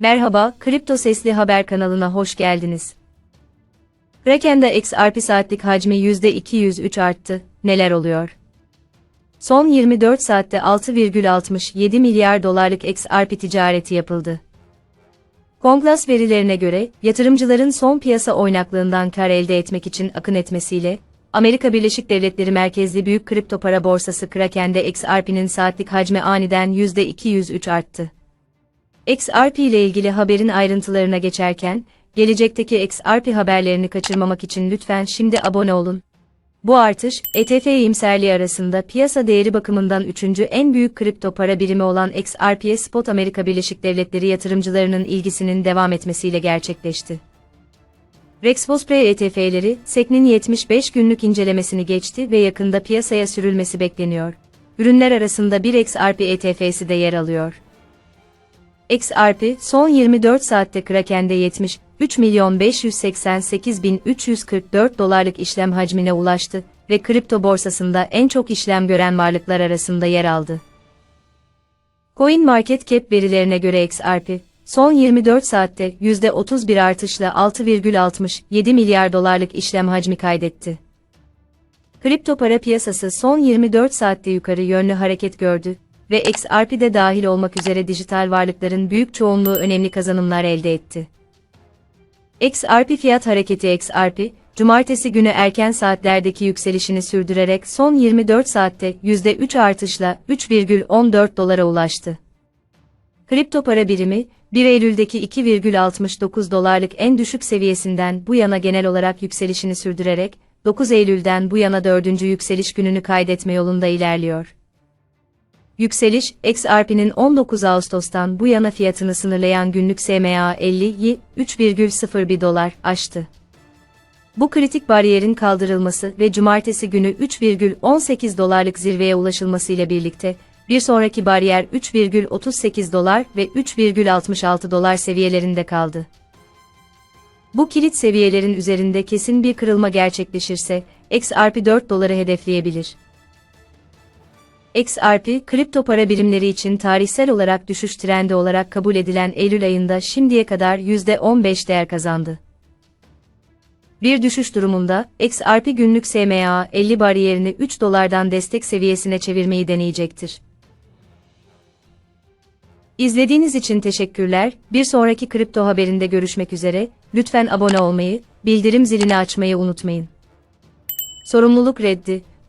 Merhaba, Kripto Sesli Haber kanalına hoş geldiniz. Kraken'de XRP saatlik hacmi %203 arttı. Neler oluyor? Son 24 saatte 6,67 milyar dolarlık XRP ticareti yapıldı. Konglas verilerine göre, yatırımcıların son piyasa oynaklığından kar elde etmek için akın etmesiyle, Amerika Birleşik Devletleri merkezli büyük kripto para borsası Kraken'de XRP'nin saatlik hacmi aniden %203 arttı. XRP ile ilgili haberin ayrıntılarına geçerken, gelecekteki XRP haberlerini kaçırmamak için lütfen şimdi abone olun. Bu artış, ETF iyimserliği arasında piyasa değeri bakımından üçüncü en büyük kripto para birimi olan XRP'ye Spot Amerika Birleşik Devletleri yatırımcılarının ilgisinin devam etmesiyle gerçekleşti. Rexvospre ETF'leri, SEC'nin 75 günlük incelemesini geçti ve yakında piyasaya sürülmesi bekleniyor. Ürünler arasında bir XRP ETF'si de yer alıyor. XRP son 24 saatte Kraken'de 70, 3 milyon 588 bin 344 dolarlık işlem hacmine ulaştı ve kripto borsasında en çok işlem gören varlıklar arasında yer aldı. CoinMarketCap verilerine göre XRP, son 24 saatte %31 artışla 6,67 milyar dolarlık işlem hacmi kaydetti. Kripto para piyasası son 24 saatte yukarı yönlü hareket gördü ve XRP de dahil olmak üzere dijital varlıkların büyük çoğunluğu önemli kazanımlar elde etti. XRP fiyat hareketi XRP, cumartesi günü erken saatlerdeki yükselişini sürdürerek son 24 saatte %3 artışla 3,14 dolara ulaştı. Kripto para birimi, 1 Eylül'deki 2,69 dolarlık en düşük seviyesinden bu yana genel olarak yükselişini sürdürerek, 9 Eylül'den bu yana dördüncü yükseliş gününü kaydetme yolunda ilerliyor. Yükseliş, XRP'nin 19 Ağustos'tan bu yana fiyatını sınırlayan günlük SMA 50'yi 3,01 dolar aştı. Bu kritik bariyerin kaldırılması ve cumartesi günü 3,18 dolarlık zirveye ulaşılması ile birlikte, bir sonraki bariyer 3,38 dolar ve 3,66 dolar seviyelerinde kaldı. Bu kilit seviyelerin üzerinde kesin bir kırılma gerçekleşirse, XRP 4 doları hedefleyebilir. XRP, kripto para birimleri için tarihsel olarak düşüş trendi olarak kabul edilen Eylül ayında şimdiye kadar %15 değer kazandı. Bir düşüş durumunda, XRP günlük SMA 50 bariyerini 3 dolardan destek seviyesine çevirmeyi deneyecektir. İzlediğiniz için teşekkürler. Bir sonraki kripto haberinde görüşmek üzere. Lütfen abone olmayı, bildirim zilini açmayı unutmayın. Sorumluluk reddi.